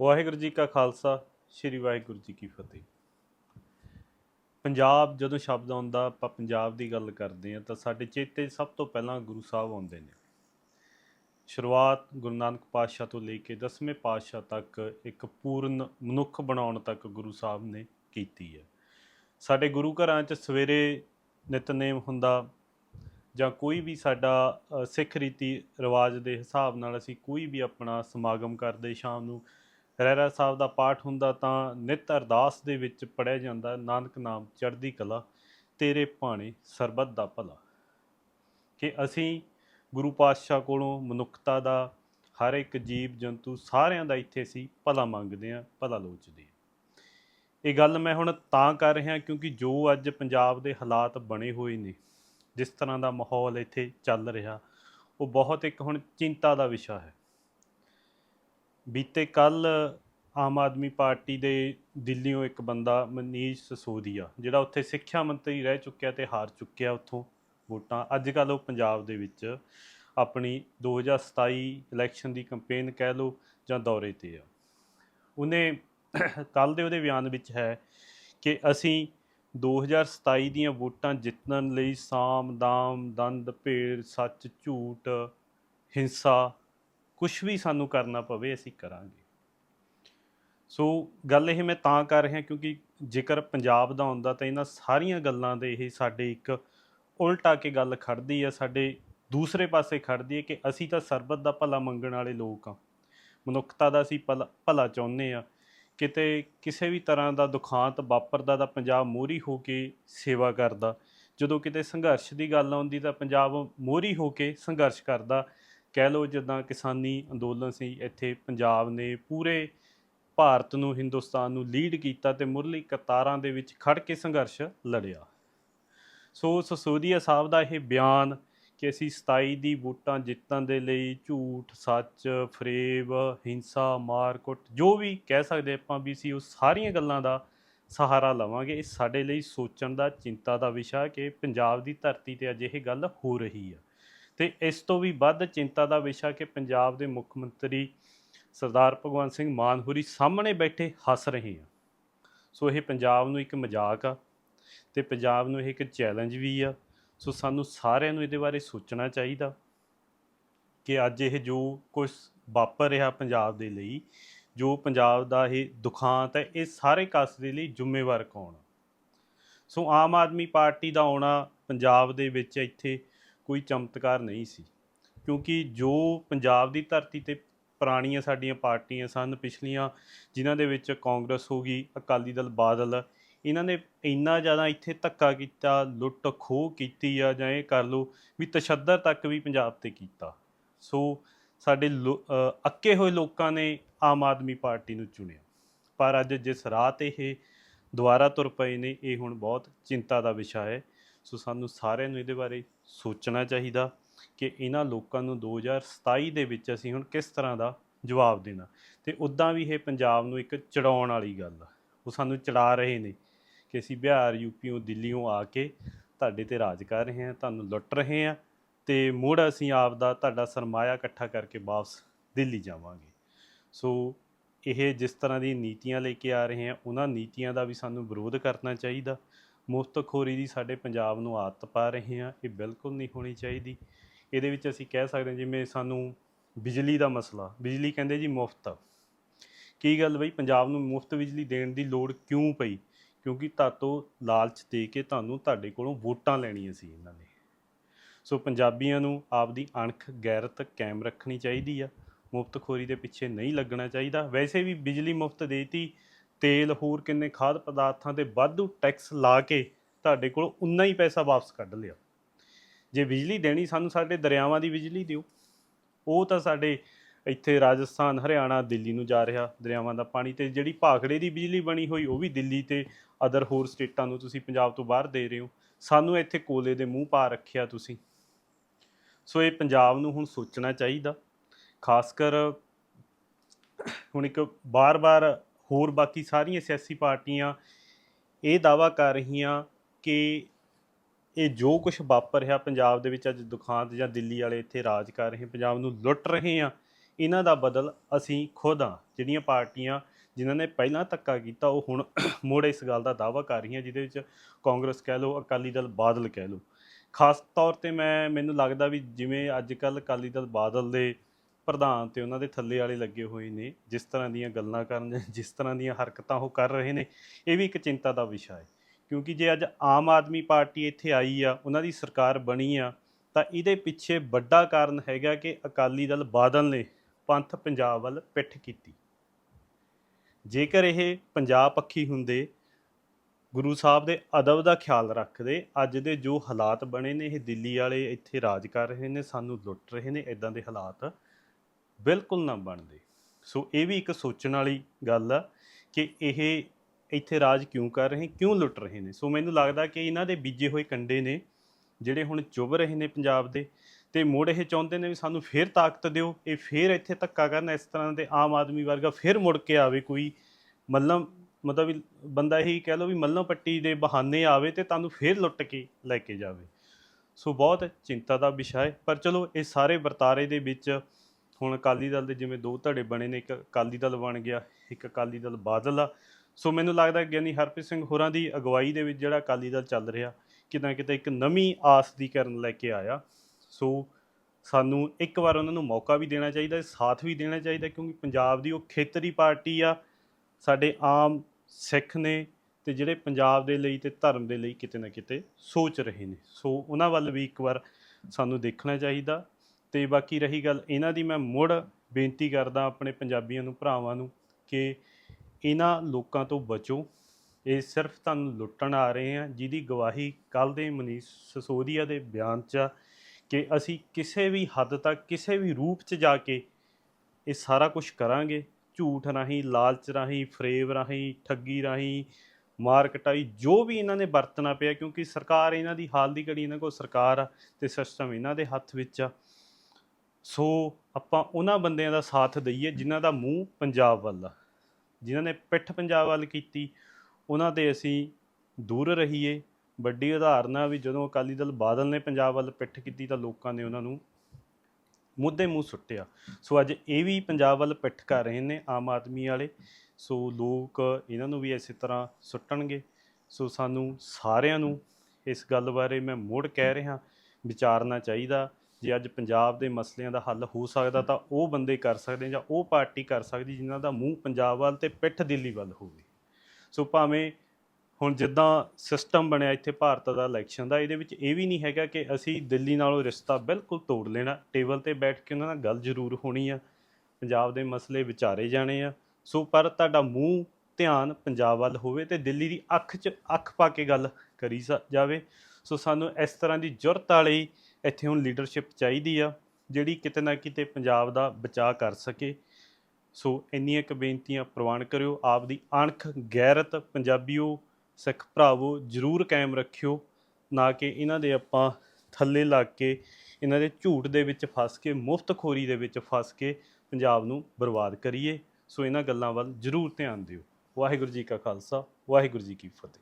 ਵਾਹਿਗੁਰੂ ਜੀ ਕਾ ਖਾਲਸਾ, ਸ੍ਰੀ ਵਾਹਿਗੁਰੂ ਜੀ ਕੀ ਫਤਿਹ। ਪੰਜਾਬ ਜਦੋਂ ਸ਼ਬਦ ਆਉਂਦਾ, ਆਪਾਂ ਪੰਜਾਬ ਦੀ ਗੱਲ ਕਰਦੇ ਹਾਂ, ਤਾਂ ਸਾਡੇ ਚੇਤੇ ਸਭ ਤੋਂ ਪਹਿਲਾਂ ਗੁਰੂ ਸਾਹਿਬ ਆਉਂਦੇ ਨੇ। ਸ਼ੁਰੂਆਤ ਗੁਰੂ ਨਾਨਕ ਪਾਤਸ਼ਾਹ ਤੋਂ ਲੈ ਕੇ ਦਸਵੇਂ ਪਾਤਸ਼ਾਹ ਤੱਕ ਇੱਕ ਪੂਰਨ ਮਨੁੱਖ ਬਣਾਉਣ ਤੱਕ ਗੁਰੂ ਸਾਹਿਬ ਨੇ ਕੀਤੀ ਹੈ। ਸਾਡੇ ਗੁਰੂ ਘਰਾਂ 'ਚ ਸਵੇਰੇ ਨਿਤਨੇਮ ਹੁੰਦਾ, ਜਾਂ ਕੋਈ ਵੀ ਸਾਡਾ ਸਿੱਖ ਰੀਤੀ ਰਿਵਾਜ ਦੇ ਹਿਸਾਬ ਨਾਲ ਅਸੀਂ ਕੋਈ ਵੀ ਆਪਣਾ ਸਮਾਗਮ ਕਰਦੇ, ਸ਼ਾਮ ਨੂੰ ਰਹਿਰਾ ਸਾਹਿਬ ਦਾ ਪਾਠ ਹੁੰਦਾ ਤਾਂ ਨਿਤ ਅਰਦਾਸ ਦੇ ਵਿੱਚ ਪੜਿਆ ਜਾਂਦਾ, ਨਾਨਕ ਨਾਮ ਚੜ੍ਹਦੀ ਕਲਾ, ਤੇਰੇ ਭਾਣੇ ਸਰਬੱਤ ਦਾ ਭਲਾ। ਕਿ ਅਸੀਂ ਗੁਰੂ ਪਾਤਸ਼ਾਹ ਕੋਲੋਂ ਮਨੁੱਖਤਾ ਦਾ ਹਰ ਇੱਕ ਜੀਵ ਜੰਤੂ ਸਾਰਿਆਂ ਦਾ ਇੱਥੇ ਅਸੀਂ ਭਲਾ ਮੰਗਦੇ ਹਾਂ, ਭਲਾ ਲੋਚਦੇ ਹਾਂ। ਇਹ ਗੱਲ ਮੈਂ ਹੁਣ ਤਾਂ ਕਰ ਰਿਹਾ ਕਿਉਂਕਿ ਜੋ ਅੱਜ ਪੰਜਾਬ ਦੇ ਹਾਲਾਤ ਬਣੇ ਹੋਏ ਨੇ, ਜਿਸ ਤਰ੍ਹਾਂ ਦਾ ਮਾਹੌਲ ਇੱਥੇ ਚੱਲ ਰਿਹਾ, ਉਹ ਬਹੁਤ ਇੱਕ ਹੁਣ ਚਿੰਤਾ ਦਾ ਵਿਸ਼ਾ ਹੈ। ਬੀਤੇ ਕੱਲ ਆਮ ਆਦਮੀ ਪਾਰਟੀ ਦੇ ਦਿੱਲੀੋਂ ਇੱਕ ਬੰਦਾ ਮਨੀਸ਼ ਸਸੋਦੀਆ, ਜਿਹੜਾ ਉੱਥੇ ਸਿੱਖਿਆ ਮੰਤਰੀ ਰਹਿ ਚੁੱਕਿਆ ਤੇ ਹਾਰ ਚੁੱਕਿਆ ਉੱਥੋਂ ਵੋਟਾਂ, ਅੱਜ ਕੱਲ ਉਹ ਪੰਜਾਬ ਦੇ ਵਿੱਚ ਆਪਣੀ 2027 ਇਲੈਕਸ਼ਨ ਦੀ ਕੈਂਪੇਨ ਕਹਿ ਲਓ ਜਾਂ ਦੌਰੇ ਤੇ ਆ। ਉਹਨੇ ਕੱਲ ਦੇ ਉਹਦੇ ਬਿਆਨ ਵਿੱਚ ਹੈ ਕਿ ਅਸੀਂ 2027 ਦੀਆਂ ਵੋਟਾਂ ਜਿੱਤਣ ਲਈ ਸਾਮ ਦਾਮ ਦੰਦ ਭੇੜ ਸੱਚ ਝੂਠ ਹਿੰਸਾ ਕੁਝ ਵੀ ਸਾਨੂੰ ਕਰਨਾ ਪਵੇ, ਅਸੀਂ ਕਰਾਂਗੇ। ਸੋ ਗੱਲ ਇਹ ਮੈਂ ਤਾਂ ਕਰ ਰਿਹਾ ਕਿਉਂਕਿ ਜੇਕਰ ਪੰਜਾਬ ਦਾ ਹੁੰਦਾ ਤਾਂ ਇਹਨਾਂ ਸਾਰੀਆਂ ਗੱਲਾਂ ਦੇ ਇਹ ਸਾਡੇ ਇੱਕ ਉਲਟਾ ਕੇ ਗੱਲ ਖੜਦੀ ਆ, ਸਾਡੇ ਦੂਸਰੇ ਪਾਸੇ ਖੜਦੀ ਹੈ ਕਿ ਅਸੀਂ ਤਾਂ ਸਰਬਤ ਦਾ ਭਲਾ ਮੰਗਣ ਵਾਲੇ ਲੋਕ ਆ। ਮਨੁੱਖਤਾ ਦਾ ਅਸੀਂ ਭਲਾ ਭਲਾ ਚਾਹੁੰਦੇ ਆ। ਕਿਤੇ ਕਿਸੇ ਵੀ ਤਰ੍ਹਾਂ ਦਾ ਦੁਖਾਂਤ ਵਾਪਰਦਾ ਤਾਂ ਪੰਜਾਬ ਮੋਹਰੀ ਹੋ ਕੇ ਸੇਵਾ ਕਰਦਾ। ਜਦੋਂ ਕਿਤੇ ਸੰਘਰਸ਼ ਦੀ ਗੱਲ ਆਉਂਦੀ ਤਾਂ ਪੰਜਾਬ ਮੋਹਰੀ ਹੋ ਕੇ ਸੰਘਰਸ਼ ਕਰਦਾ। ਕਹਿ ਲਓ ਜਿੱਦਾਂ ਕਿਸਾਨੀ ਅੰਦੋਲਨ ਸੀ, ਇੱਥੇ ਪੰਜਾਬ ਨੇ ਪੂਰੇ ਭਾਰਤ ਨੂੰ, ਹਿੰਦੁਸਤਾਨ ਨੂੰ ਲੀਡ ਕੀਤਾ ਤੇ ਮੁਰਲੀ ਕਤਾਰਾਂ ਦੇ ਵਿੱਚ ਖੜ ਕੇ ਸੰਘਰਸ਼ ਲੜਿਆ। ਸੋ ਸਸੋਦੀਆ ਸਾਹਿਬ ਦਾ ਇਹ ਬਿਆਨ ਕਿ ਅਸੀਂ 27 ਦੀ ਵੋਟਾਂ ਜਿੱਤਣ ਦੇ ਲਈ ਝੂਠ, ਸੱਚ, ਫਰੇਬ, ਹਿੰਸਾ ਮਾਰਕੁੱਟ ਜੋ ਵੀ ਕਹਿ ਸਕਦੇ ਆਪਾਂ ਵੀ ਸੀ ਉਹ ਸਾਰੀਆਂ ਗੱਲਾਂ ਦਾ ਸਹਾਰਾ ਲਵਾਂਗੇ। ਇਹ ਸਾਡੇ ਲਈ ਸੋਚਣ ਦਾ, ਚਿੰਤਾ ਦਾ ਵਿਸ਼ਾ ਕਿ ਪੰਜਾਬ ਦੀ ਧਰਤੀ ਤੇ ਅਜਿਹੇ ਗੱਲ ਹੋ ਰਹੀ ਆ ਤੇ ਇਸ ਤੋਂ ਵੀ ਵੱਧ ਚਿੰਤਾ ਦਾ ਵਿਸ਼ਾ ਕਿ ਪੰਜਾਬ ਦੇ ਮੁੱਖ ਮੰਤਰੀ ਸਰਦਾਰ ਭਗਵੰਤ ਸਿੰਘ ਮਾਨ ਹੋਰੀ ਸਾਹਮਣੇ ਬੈਠੇ ਹੱਸ ਰਹੇ ਆ ਸੋ ਇਹ ਪੰਜਾਬ ਨੂੰ ਇੱਕ ਮਜ਼ਾਕ ਆ ਤੇ ਪੰਜਾਬ ਨੂੰ ਇਹ ਇੱਕ ਚੈਲੰਜ ਵੀ ਆ ਸੋ ਸਾਨੂੰ ਸਾਰਿਆਂ ਨੂੰ ਇਹਦੇ ਬਾਰੇ ਸੋਚਣਾ ਚਾਹੀਦਾ ਕਿ ਅੱਜ ਇਹ ਜੋ ਕੁਝ ਵਾਪਰ ਰਿਹਾ ਪੰਜਾਬ ਦੇ ਲਈ, ਜੋ ਪੰਜਾਬ ਦਾ ਇਹ ਦੁਖਾਂਤ ਹੈ, ਇਹ ਸਾਰੇ ਕਸਦੇ ਲਈ ਜ਼ਿੰਮੇਵਾਰ ਕੌਣ ਆ? ਸੋ ਆਮ ਆਦਮੀ ਪਾਰਟੀ ਦਾ ਆਉਣਾ ਪੰਜਾਬ ਦੇ ਵਿੱਚ ਇੱਥੇ ਕੋਈ ਚਮਤਕਾਰ ਨਹੀਂ ਸੀ। ਕਿਉਂਕਿ ਜੋ ਪੰਜਾਬ ਦੀ ਧਰਤੀ ਤੇ ਪੁਰਾਣੀਆਂ ਸਾਡੀਆਂ ਪਾਰਟੀਆਂ ਸਨ, ਪਿਛਲੀਆਂ ਜਿਨ੍ਹਾਂ ਦੇ ਵਿੱਚ ਕਾਂਗਰਸ ਹੋ ਗਈ, ਅਕਾਲੀ ਦਲ, ਬਾਦਲ, ਇਹਨਾਂ ਨੇ ਇੰਨਾ ਜ਼ਿਆਦਾ ਇੱਥੇ ਧੱਕਾ ਕੀਤਾ, ਲੁੱਟ ਖੋਹ ਕੀਤੀ ਆ ਜਾਂ ਇਹ ਕਰ ਲਓ ਵੀ ਤਸ਼ੱਦਦ ਤੱਕ ਵੀ ਪੰਜਾਬ ਤੇ ਕੀਤਾ। ਸੋ ਸਾਡੇ ਲੋ- ਅੱਕੇ ਹੋਏ ਲੋਕਾਂ ਨੇ ਆਮ ਆਦਮੀ ਪਾਰਟੀ ਨੂੰ ਚੁਣਿਆ। ਪਰ ਅੱਜ ਜਿਸ ਰਾਹ ਤੇ ਇਹ ਦੁਬਾਰਾ ਤੁਰ ਪਏ ਨੇ, ਇਹ ਹੁਣ ਬਹੁਤ ਚਿੰਤਾ ਦਾ ਵਿਸ਼ਾ ਹੈ। ਸੋ ਸਾਨੂੰ ਸਾਰਿਆਂ ਨੂੰ ਇਹਦੇ ਬਾਰੇ ਸੋਚਣਾ ਚਾਹੀਦਾ ਕਿ ਇਹਨਾਂ ਲੋਕਾਂ ਨੂੰ 2027 ਦੇ ਵਿੱਚ ਅਸੀਂ ਹੁਣ ਕਿਸ ਤਰ੍ਹਾਂ ਦਾ ਜਵਾਬ ਦੇਣਾ। ਤੇ ਉਦਾਂ ਵੀ ਇਹ ਪੰਜਾਬ ਨੂੰ ਇੱਕ ਚੜਾਉਣ ਵਾਲੀ ਗੱਲ ਆ। ਉਹ ਸਾਨੂੰ ਚੜਾ ਰਹੇ ਨੇ ਕਿ ਅਸੀਂ ਬਿਹਾਰ ਯੂਪੀਓਂ ਦਿੱਲੀੋਂ ਆ ਕੇ ਤੁਹਾਡੇ ਤੇ ਰਾਜ ਕਰ ਰਹੇ ਹਾਂ, ਤੁਹਾਨੂੰ ਲੁੱਟ ਰਹੇ ਹਾਂ ਤੇ ਮੁੜ ਅਸੀਂ ਆਪ ਦਾ ਤੁਹਾਡਾ ਸਰਮਾਇਆ ਇਕੱਠਾ ਕਰਕੇ ਵਾਪਸ ਦਿੱਲੀ ਜਾਵਾਂਗੇ। ਸੋ ਇਹ ਜਿਸ ਤਰ੍ਹਾਂ ਦੀ ਨੀਤੀਆਂ ਲੈ ਕੇ ਆ ਰਹੇ ਆ ਉਹਨਾਂ ਨੀਤੀਆਂ ਦਾ ਵੀ ਸਾਨੂੰ ਵਿਰੋਧ ਕਰਨਾ ਚਾਹੀਦਾ। ਮੁਫਤਖੋਰੀ ਦੀ ਸਾਡੇ ਪੰਜਾਬ ਨੂੰ ਆਦਤ ਪਾ ਰਹੇ ਹਾਂ, ਇਹ ਬਿਲਕੁਲ ਨਹੀਂ ਹੋਣੀ ਚਾਹੀਦੀ। ਇਹਦੇ ਵਿੱਚ ਅਸੀਂ ਕਹਿ ਸਕਦੇ ਹਾਂ ਜਿਵੇਂ ਸਾਨੂੰ ਬਿਜਲੀ ਦਾ ਮਸਲਾ, ਬਿਜਲੀ ਕਹਿੰਦੇ ਜੀ ਮੁਫਤ। ਕੀ ਗੱਲ ਬਈ? ਪੰਜਾਬ ਨੂੰ ਮੁਫਤ ਬਿਜਲੀ ਦੇਣ ਦੀ ਲੋੜ ਕਿਉਂ ਪਈ? ਕਿਉਂਕਿ ਤੁਹਾਤੋਂ ਲਾਲਚ ਦੇ ਕੇ ਤੁਹਾਨੂੰ ਤੁਹਾਡੇ ਕੋਲੋਂ ਵੋਟਾਂ ਲੈਣੀਆਂ ਸੀ ਇਹਨਾਂ ਨੇ। ਸੋ ਪੰਜਾਬੀਆਂ ਨੂੰ ਆਪਦੀ ਅਣਖ ਗੈਰਤ ਕਾਇਮ ਰੱਖਣੀ ਚਾਹੀਦੀ ਆ। ਮੁਫਤਖੋਰੀ ਦੇ ਪਿੱਛੇ ਨਹੀਂ ਲੱਗਣਾ ਚਾਹੀਦਾ। ਵੈਸੇ ਵੀ ਬਿਜਲੀ ਮੁਫਤ ਦੇਤੀ ਤੇਲ ਹੋਰ ਕਿੰਨੇ ਖਾਦ ਪਦਾਰਥਾਂ ਤੇ ਵਾਧੂ ਟੈਕਸ ਲਾ ਕੇ ਤੁਹਾਡੇ ਕੋਲ ਉਨਾ ਹੀ ਪੈਸਾ ਵਾਪਸ ਕੱਢ ਲਿਆ। ਜੇ ਬਿਜਲੀ ਦੇਣੀ ਸਾਨੂੰ ਸਾਡੇ ਦਰਿਆਵਾਂ ਦੀ ਬਿਜਲੀ ਦਿਓ, ਉਹ ਤਾਂ ਸਾਡੇ ਇੱਥੇ ਰਾਜਸਥਾਨ, ਹਰਿਆਣਾ, ਦਿੱਲੀ ਨੂੰ ਜਾ ਰਿਹਾ ਦਰਿਆਵਾਂ ਦਾ ਪਾਣੀ ਤੇ ਜਿਹੜੀ ਭਾਖੜੇ ਦੀ ਬਿਜਲੀ ਬਣੀ ਹੋਈ ਉਹ ਵੀ ਦਿੱਲੀ ਤੇ ਅਦਰ ਹੋਰ ਸਟੇਟਾਂ ਨੂੰ ਤੁਸੀਂ ਪੰਜਾਬ ਤੋਂ ਬਾਹਰ ਦੇ ਰਹੇ ਹੋ। ਸਾਨੂੰ ਇੱਥੇ ਕੋਲੇ ਦੇ ਮੂੰਹ ਪਾ ਰੱਖਿਆ ਤੁਸੀਂ। ਸੋ ਇਹ ਪੰਜਾਬ ਨੂੰ ਹੁਣ ਸੋਚਣਾ ਚਾਹੀਦਾ। ਖਾਸ ਕਰ ਹੁਣ ਇੱਕ ਬਾਰ-ਬਾਰ ਹੋਰ ਬਾਕੀ ਸਾਰੀਆਂ ਸਿਆਸੀ ਪਾਰਟੀਆਂ ਇਹ ਦਾਵਾ ਕਰ ਰਹੀਆਂ ਕਿ ਇਹ ਜੋ ਕੁਝ ਵਾਪਰ ਰਿਹਾ ਪੰਜਾਬ ਦੇ ਵਿੱਚ ਅੱਜ ਦੁਖਾਂਤ ਜਾਂ ਦਿੱਲੀ ਵਾਲੇ ਇੱਥੇ ਰਾਜ ਕਰ ਰਹੇ, ਪੰਜਾਬ ਨੂੰ ਲੁੱਟ ਰਹੇ ਆ ਇਹਨਾਂ ਦਾ ਬਦਲ ਅਸੀਂ ਖੁਦ ਹਾਂ। ਜਿਹੜੀਆਂ ਪਾਰਟੀਆਂ ਜਿਨ੍ਹਾਂ ਨੇ ਪਹਿਲਾਂ ਧੱਕਾ ਕੀਤਾ, ਉਹ ਹੁਣ ਮੁੜ ਇਸ ਗੱਲ ਦਾ ਦਾਅਵਾ ਕਰ ਰਹੀਆਂ, ਜਿਹਦੇ ਵਿੱਚ ਕਾਂਗਰਸ ਕਹਿ ਲਓ, ਅਕਾਲੀ ਦਲ ਬਾਦਲ ਕਹਿ ਲਓ। ਖਾਸ ਤੌਰ ਤੇ ਮੈਂ, ਮੈਨੂੰ ਲੱਗਦਾ ਵੀ ਜਿਵੇਂ ਅੱਜ ਕੱਲ ਅਕਾਲੀ ਦਲ ਬਾਦਲ ਦੇ ਪ੍ਰਧਾਨ ਤੇ ਉਹਨਾਂ ਦੇ ਥੱਲੇ ਵਾਲੇ ਲੱਗੇ ਹੋਏ ਨੇ, ਜਿਸ ਤਰ੍ਹਾਂ ਦੀਆਂ ਗੱਲਾਂ ਕਰਨ, ਜਿਸ ਤਰ੍ਹਾਂ ਦੀਆਂ ਹਰਕਤਾਂ ਉਹ ਕਰ ਰਹੇ ਨੇ, ਇਹ ਵੀ ਇੱਕ ਚਿੰਤਾ ਦਾ ਵਿਸ਼ਾ ਹੈ। ਕਿਉਂਕਿ ਜੇ ਅੱਜ ਆਮ ਆਦਮੀ ਪਾਰਟੀ ਇੱਥੇ ਆਈ ਆ, ਉਹਨਾਂ ਦੀ ਸਰਕਾਰ ਬਣੀ ਆ, ਤਾਂ ਇਹਦੇ ਪਿੱਛੇ ਵੱਡਾ ਕਾਰਨ ਹੈਗਾ ਕਿ ਅਕਾਲੀ ਦਲ ਬਾਦਲ ਨੇ ਪੰਥ ਪੰਜਾਬ ਵੱਲ ਪਿੱਠ ਕੀਤੀ। ਜੇਕਰ ਇਹ ਪੰਜਾਬ ਪੱਖੀ ਹੁੰਦੇ, ਗੁਰੂ ਸਾਹਿਬ ਦੇ ਅਦਬ ਦਾ ਖਿਆਲ ਰੱਖਦੇ, ਅੱਜ ਦੇ ਜੋ ਹਾਲਾਤ ਬਣੇ ਨੇ, ਇਹ ਦਿੱਲੀ ਵਾਲੇ ਇੱਥੇ ਰਾਜ ਕਰ ਰਹੇ ਨੇ, ਸਾਨੂੰ ਲੁੱਟ ਰਹੇ ਨੇ ਇਦਾਂ ਦੇ ਹਾਲਾਤ। ਬਿਲਕੁਲ ਨਾ ਬਣਦੇ। ਸੋ ਇਹ ਵੀ ਇੱਕ ਸੋਚਣ ਵਾਲੀ ਗੱਲ ਆ ਕਿ ਇਹ ਇੱਥੇ ਰਾਜ ਕਿਉਂ ਕਰ ਰਹੇ, ਕਿਉਂ ਲੁੱਟ ਰਹੇ ਨੇ? ਸੋ ਮੈਨੂੰ ਲੱਗਦਾ ਕਿ ਇਹਨਾਂ ਦੇ ਬੀਜੇ ਹੋਏ ਕੰਡੇ ਨੇ, ਜਿਹੜੇ ਹੁਣ ਚੁਭ ਰਹੇ ਨੇ ਪੰਜਾਬ ਦੇ, ਤੇ ਮੁੜ ਇਹ ਚਾਹੁੰਦੇ ਨੇ ਵੀ ਸਾਨੂੰ ਫੇਰ ਤਾਕਤ ਦਿਓ, ਇਹ ਫੇਰ ਇੱਥੇ ਧੱਕਾ ਕਰਨ, ਇਸ ਤਰ੍ਹਾਂ ਦੇ ਆਮ ਆਦਮੀ ਵਰਗਾ ਫੇਰ ਮੁੜ ਕੇ ਆਵੇ ਕੋਈ ਮੱਲਮ, ਮਤਲਬ ਬੰਦਾ ਇਹੀ ਕਹਿ ਲਓ ਵੀ ਮੱਲਮ ਪੱਟੀ ਦੇ ਬਹਾਨੇ ਆਵੇ ਤੇ ਤੁਹਾਨੂੰ ਫੇਰ ਲੁੱਟ ਕੇ ਲੈ ਕੇ ਜਾਵੇ। ਸੋ ਬਹੁਤ ਚਿੰਤਾ ਦਾ ਵਿਸ਼ਾ ਹੈ, ਪਰ ਚਲੋ ਇਹ ਸਾਰੇ ਵਰਤਾਰੇ ਦੇ ਵਿੱਚ ਹੁਣ ਅਕਾਲੀ ਦਲ ਦੇ ਜਿਵੇਂ ਦੋ ਧੜੇ ਬਣੇ ਨੇ, ਇੱਕ ਅਕਾਲੀ ਦਲ ਬਣ ਗਿਆ, ਇੱਕ ਅਕਾਲੀ ਦਲ ਬਾਦਲ ਆ। ਸੋ ਮੈਨੂੰ ਲੱਗਦਾ ਗਿਆਨੀ ਹਰਪ੍ਰੀਤ ਸਿੰਘ ਹੋਰਾਂ ਦੀ ਅਗਵਾਈ ਦੇ ਵਿੱਚ ਜਿਹੜਾ ਅਕਾਲੀ ਦਲ ਚੱਲ ਰਿਹਾ, ਕਿਤੇ ਨਾ ਕਿਤੇ ਇੱਕ ਨਵੀਂ ਆਸ ਦੀ ਕਰਨ ਲੈ ਕੇ ਆਇਆ। ਸੋ ਸਾਨੂੰ ਇੱਕ ਵਾਰ ਉਹਨਾਂ ਨੂੰ ਮੌਕਾ ਵੀ ਦੇਣਾ ਚਾਹੀਦਾ, ਸਾਥ ਵੀ ਦੇਣਾ ਚਾਹੀਦਾ, ਕਿਉਂਕਿ ਪੰਜਾਬ ਦੀ ਉਹ ਖੇਤਰੀ ਪਾਰਟੀ ਆ, ਸਾਡੇ ਆਮ ਸਿੱਖ ਨੇ ਤੇ ਜਿਹੜੇ ਪੰਜਾਬ ਦੇ ਲਈ ਤੇ ਧਰਮ ਦੇ ਲਈ ਕਿਤੇ ਨਾ ਕਿਤੇ ਸੋਚ ਰਹੇ ਨੇ। ਸੋ ਉਹਨਾਂ ਵੱਲ ਵੀ ਇੱਕ ਵਾਰ ਸਾਨੂੰ ਦੇਖਣਾ ਚਾਹੀਦਾ। ਤੇ ਬਾਕੀ ਰਹੀ ਗੱਲ ਇਹਨਾਂ ਦੀ, ਮੈਂ ਮੁੜ ਬੇਨਤੀ ਕਰਦਾ ਆਪਣੇ ਪੰਜਾਬੀਆਂ ਨੂੰ, ਭਰਾਵਾਂ ਨੂੰ ਕਿ ਇਹਨਾਂ ਲੋਕਾਂ ਤੋਂ ਬਚੋ। ਇਹ ਸਿਰਫ ਤੁਹਾਨੂੰ ਲੁੱਟਣ ਆ ਰਹੇ ਆ, ਜਿਹਦੀ ਗਵਾਹੀ ਕੱਲ ਦੇ ਮਨੀਸ਼ ਸਸੋਦੀਆ ਦੇ ਬਿਆਨ 'ਚ ਆ ਕਿ ਅਸੀਂ ਕਿਸੇ ਵੀ ਹੱਦ ਤੱਕ, ਕਿਸੇ ਵੀ ਰੂਪ 'ਚ ਜਾ ਕੇ ਇਹ ਸਾਰਾ ਕੁਝ ਕਰਾਂਗੇ। ਝੂਠ ਰਾਹੀਂ, ਲਾਲਚ ਰਾਹੀਂ, ਫਰੇਬ ਰਾਹੀਂ, ਠੱਗੀ ਰਾਹੀਂ, ਮਾਰ ਕਟਾਈ, ਜੋ ਵੀ ਇਹਨਾਂ ਨੇ ਵਰਤਣਾ ਪਿਆ, ਕਿਉਂਕਿ ਸਰਕਾਰ ਇਹਨਾਂ ਦੀ ਹਾਲ ਦੀ ਘੜੀ ਇਹਨਾਂ ਕੋਲ ਸਰਕਾਰ ਆ ਤੇ ਸਿਸਟਮ ਇਹਨਾਂ ਦੇ ਹੱਥ ਵਿੱਚ ਆ। ਸੋ ਆਪਾਂ ਉਹਨਾਂ ਬੰਦਿਆਂ ਦਾ ਸਾਥ ਦਈਏ ਜਿਨ੍ਹਾਂ ਦਾ ਮੂੰਹ ਪੰਜਾਬ ਵੱਲ ਆ। ਜਿਨ੍ਹਾਂ ਨੇ ਪਿੱਠ ਪੰਜਾਬ ਵੱਲ ਕੀਤੀ, ਉਹਨਾਂ 'ਤੇ ਅਸੀਂ ਦੂਰ ਰਹੀਏ। ਵੱਡੀ ਉਦਾਹਰਨ ਆ ਵੀ ਜਦੋਂ ਅਕਾਲੀ ਦਲ ਬਾਦਲ ਨੇ ਪੰਜਾਬ ਵੱਲ ਪਿੱਠ ਕੀਤੀ ਤਾਂ ਲੋਕਾਂ ਨੇ ਉਹਨਾਂ ਨੂੰ ਮੁੱਦੇ ਮੂੰਹ ਸੁੱਟਿਆ। ਸੋ ਅੱਜ ਇਹ ਵੀ ਪੰਜਾਬ ਵੱਲ ਪਿੱਠ ਕਰ ਰਹੇ ਨੇ ਆਮ ਆਦਮੀ ਵਾਲੇ। ਸੋ ਲੋਕ ਇਹਨਾਂ ਨੂੰ ਵੀ ਇਸੇ ਤਰ੍ਹਾਂ ਸੁੱਟਣਗੇ। ਸੋ ਸਾਨੂੰ ਸਾਰਿਆਂ ਨੂੰ ਇਸ ਗੱਲ ਬਾਰੇ ਮੈਂ ਮੁੜ ਕਹਿ ਰਿਹਾ, ਵਿਚਾਰਨਾ ਚਾਹੀਦਾ। ਜੇ ਅੱਜ ਪੰਜਾਬ ਦੇ ਮਸਲਿਆਂ ਦਾ ਹੱਲ ਹੋ ਸਕਦਾ ਤਾਂ ਉਹ ਬੰਦੇ ਕਰ ਸਕਦੇ ਜਾਂ ਉਹ ਪਾਰਟੀ ਕਰ ਸਕਦੀ ਜਿਨ੍ਹਾਂ ਦਾ ਮੂੰਹ ਪੰਜਾਬ ਵੱਲ ਤੇ ਪਿੱਠ ਦਿੱਲੀ ਵੱਲ ਹੋਵੇ। ਸੋ ਭਾਵੇਂ ਹੁਣ ਜਿੱਦਾਂ ਸਿਸਟਮ ਬਣਿਆ ਇੱਥੇ ਭਾਰਤ ਦਾ ਇਲੈਕਸ਼ਨ ਦਾ, ਇਹਦੇ ਵਿੱਚ ਇਹ ਵੀ ਨਹੀਂ ਹੈਗਾ ਕਿ ਅਸੀਂ ਦਿੱਲੀ ਨਾਲੋਂ ਰਿਸ਼ਤਾ ਬਿਲਕੁਲ ਤੋੜ ਲੈਣਾ ਟੇਬਲ ਤੇ ਬੈਠ ਕੇ ਉਹਨਾਂ ਨਾਲ ਗੱਲ ਜ਼ਰੂਰ ਹੋਣੀ ਆ, ਪੰਜਾਬ ਦੇ ਮਸਲੇ ਵਿਚਾਰੇ ਜਾਣੇ ਆ। ਸੋ ਪਰ ਤੁਹਾਡਾ ਮੂੰਹ, ਧਿਆਨ ਪੰਜਾਬ ਵੱਲ ਹੋਵੇ ਤੇ ਦਿੱਲੀ ਦੀ ਅੱਖ 'ਚ ਅੱਖ ਪਾ ਕੇ ਗੱਲ ਕਰੀ ਸਾ- ਜਾਵੇ। ਸੋ ਸਾਨੂੰ ਇਸ ਤਰ੍ਹਾਂ ਦੀ ਜੁਰਤ ਵਾਲੀ ਇੱਥੇ ਹੁਣ ਲੀਡਰਸ਼ਿਪ ਚਾਹੀਦੀ ਆ, ਜਿਹੜੀ ਕਿਤੇ ਨਾ ਕਿਤੇ ਪੰਜਾਬ ਦਾ ਬਚਾਅ ਕਰ ਸਕੇ। ਸੋ ਇੰਨੀਆਂ ਕੁ ਬੇਨਤੀਆਂ ਪ੍ਰਵਾਨ ਕਰਿਓ ਆਪ ਦੀ ਅਣਖ, ਗੈਰਤ ਪੰਜਾਬੀਓ, ਸਿੱਖ ਭਰਾਵੋ ਜਰੂਰ ਕਾਇਮ ਰੱਖਿਓ, ਨਾ ਕਿ ਇਹਨਾਂ ਦੇ ਆਪਾਂ ਥੱਲੇ ਲੱਗ ਕੇ, ਇਹਨਾਂ ਦੇ ਝੂਠ ਦੇ ਵਿੱਚ ਫਸ ਕੇ, ਮੁਫਤਖੋਰੀ ਦੇ ਵਿੱਚ ਫਸ ਕੇ ਪੰਜਾਬ ਨੂੰ ਬਰਬਾਦ ਕਰੀਏ। ਸੋ ਇਹਨਾਂ ਗੱਲਾਂ ਵੱਲ ਜਰੂਰ ਧਿਆਨ ਦਿਓ। ਵਾਹਿਗੁਰੂ ਜੀ ਕਾ ਖਾਲਸਾ, ਵਾਹਿਗੁਰੂ ਜੀ ਕੀ ਫਤਿਹ।